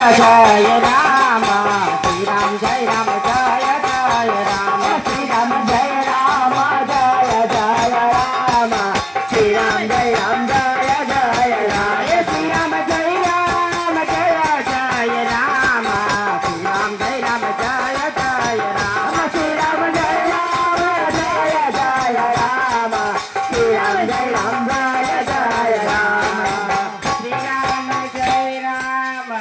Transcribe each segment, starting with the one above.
Bà.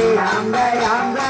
Ram Ram Ram Ram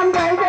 I'm done.